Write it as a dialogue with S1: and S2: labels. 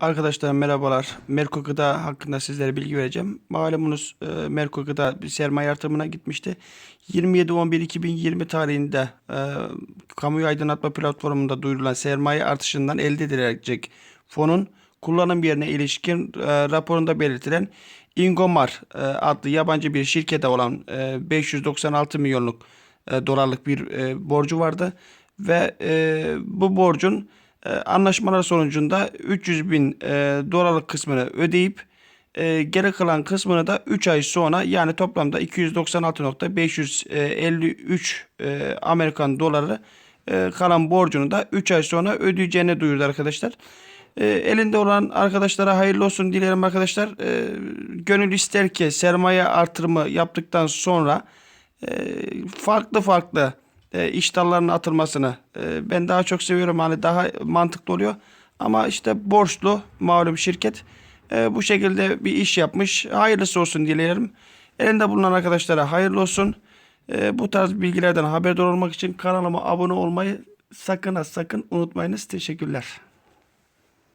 S1: Arkadaşlar merhabalar. Merko Gıda hakkında sizlere bilgi vereceğim. Malumunuz e, Merko Gıda bir sermaye artırımına gitmişti. 27.11.2020 tarihinde e, kamuoyu aydınlatma platformunda duyurulan sermaye artışından elde edilecek fonun kullanım yerine ilişkin e, raporunda belirtilen Ingomar e, adlı yabancı bir şirkete olan e, 596 milyonluk e, dolarlık bir borcu vardı ve bu borcun e, anlaşmalar sonucunda 300 bin e, dolarlık kısmını ödeyip e, geri kalan kısmını da 3 ay sonra yani toplamda 296.553 e, Amerikan doları kalan borcunu da 3 ay sonra ödeyeceğini duyurdu arkadaşlar. Elinde olan arkadaşlara hayırlı olsun dilerim arkadaşlar. Gönül ister ki sermaye artırımı yaptıktan sonra e, farklı farklı e, iş dallarına atılmasını e, ben daha çok seviyorum. Hani daha mantıklı oluyor. Ama işte borçlu malum şirket e, bu şekilde bir iş yapmış. Hayırlısı olsun dilerim. Elinde bulunan arkadaşlara hayırlı olsun. E, bu tarz bilgilerden haberdar olmak için kanalıma abone olmayı sakın ha sakın unutmayınız. Teşekkürler.